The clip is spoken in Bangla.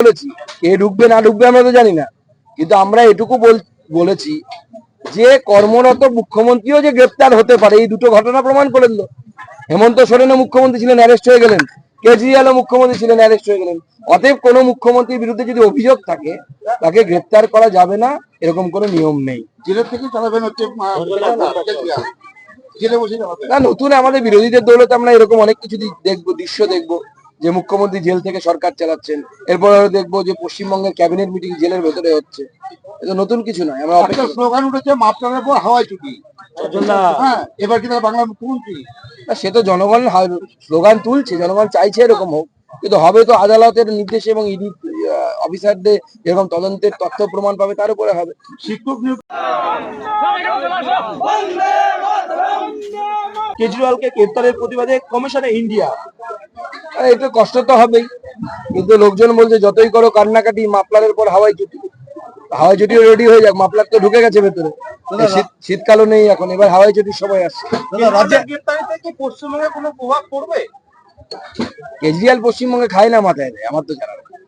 বলেছি কে ঢুকবে না ঢুকবে আমরা তো জানি না। কিন্তু আমরা এটুকু বলেছি যে কর্মরত মুখ্যমন্ত্রীও যে গ্রেপ্তার হতে পারে এই দুটো ঘটনা প্রমাণ করে দিল। হেমন্ত সোরেনও মুখ্যমন্ত্রী ছিলেন অ্যারেস্ট হয়ে গেলেন। কেজরিওয়ালও মুখ্যমন্ত্রী ছিলেন অ্যারেস্ট হয়ে গেলেন। অতএব কোনো মুখ্যমন্ত্রীর বিরুদ্ধে যদি অভিযোগ থাকে তাকে গ্রেপ্তার করা যাবে না এরকম কোনো নিয়ম নেই। জেলের থেকে চালাবেন হচ্ছে না নতুন আমাদের বিরোধীদের দৌলতে আমরা এরকম অনেক কিছু দেখব দৃশ্য দেখব। যে মুখ্যমন্ত্রী জেল থেকে সরকার চালাচ্ছেন এরপর দেখব যে পশ্চিমবঙ্গের ক্যাবিনেট মিটিং জেলের ভেতরে হচ্ছে। এটা নতুন কিছু নয় আমরা একটা অপেক্ষা স্লোগান উঠেছে মাপটানের পর হাওয়াই ছুটি হ্যাঁ এবার কিন্তু বাংলার মুখ্যমন্ত্রী? সে তো জনগণ স্লোগান তুলছে জনগণ চাইছে এরকম হোক কিন্তু হবে তো আদালতের নির্দেশে এবং ইডি অফিসারদের যেরকম তদন্তের তথ্য প্রমাণ পাবে তার উপরে হবে। শিক্ষক নিয়োগ কেজরিওয়ালকে গ্রেপ্তারের প্রতিবাদে কমিশনে ইন্ডিয়া। একটু কষ্ট তো হবেই। কিন্তু লোকজন বলছে যতই করো কান্নাকাটি মাপলারের পর হাওয়াই ছুটি হাওয়াই ছুটিও রেডি হয়ে যাক মাপলার তো ঢুকে গেছে ভেতরে। শীতকালও নেই এখন এবার হাওয়াই ছুটির সময় আসছে। পশ্চিমবঙ্গে কোনো প্রভাব পড়বে? কেজরিওয়াল পশ্চিমবঙ্গে খায় না মাথায় দেয় আমার তো জানা নেই।